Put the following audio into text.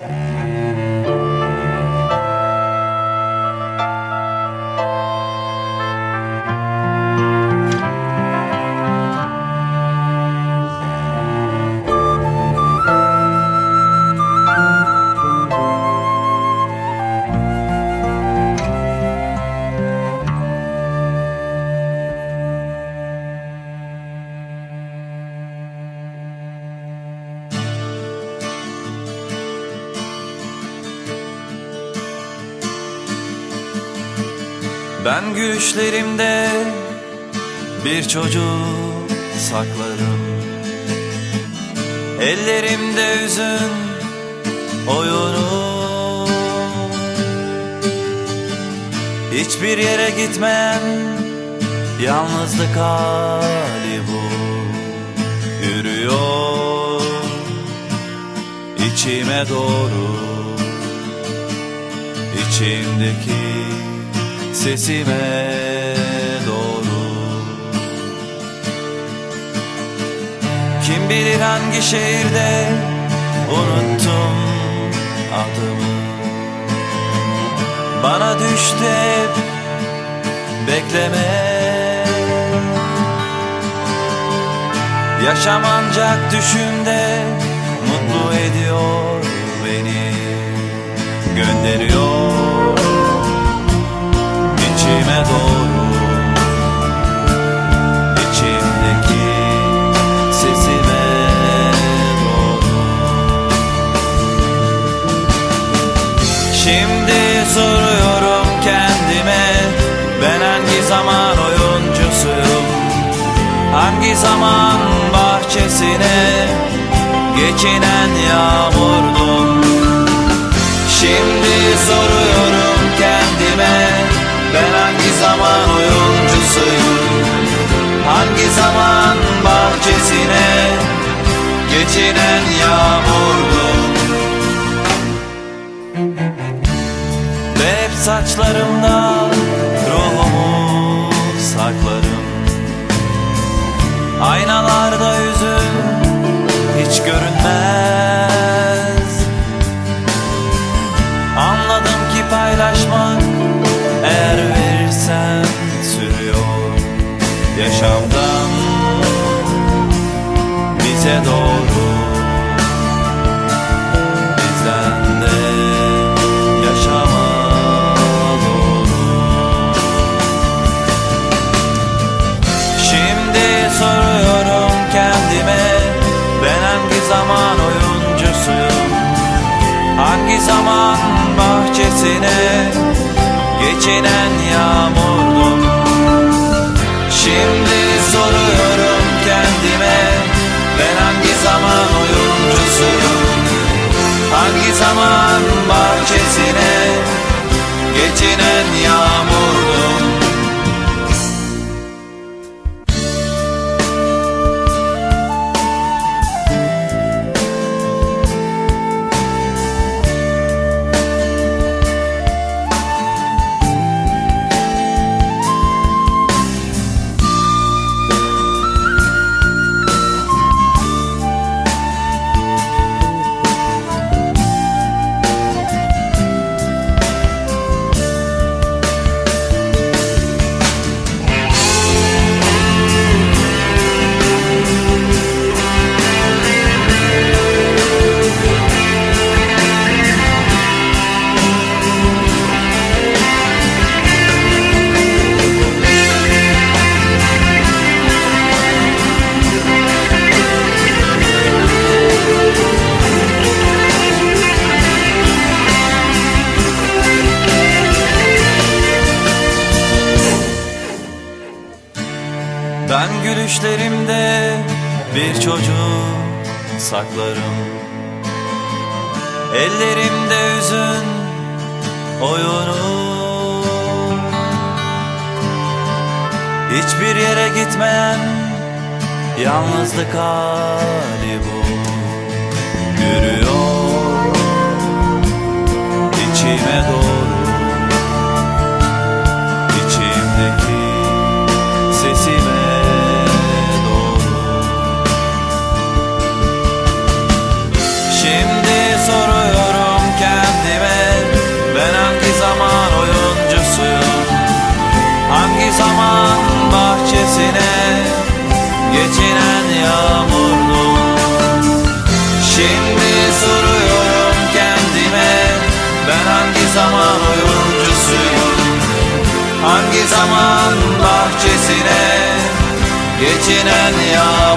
you. Ben gülüşlerimde bir çocuk saklarım. Ellerimde üzün oyunu Hiçbir yere gitmem Yalnızlık hali bu. Yürüyor içime doğru içimdeki sesime doğru. Kim bilir hangi şehirde unuttum adımı. Bana düştü bekleme. Yaşam ancak düşümde mutlu ediyor beni Gönderiyor Hangi zaman bahçesine geçinen yağmurdum Şimdi soruyorum kendime Ben hangi zaman oyuncusuyum? Hangi zaman bahçesine Geçinen yağmurdum Ve hep saçlarımda ruhumu saklarım Aynalarda yüzüm hiç görünmez bahçesine geçinen yağmurdum. Şimdi soruyorum kendime ben hangi zaman oyuncusuyum Hangi zaman bahçesine geçinen yağmurdum Ben gülüşlerimde bir çocuk saklarım. Ellerimde üzün oyunu. Hiçbir yere gitmeyen yalnızlık hali bu. Yürüyor içime doğru Şimdi soruyorum kendime Ben hangi zaman oyuncusuyum? Hangi zaman bahçesine Geçinen yar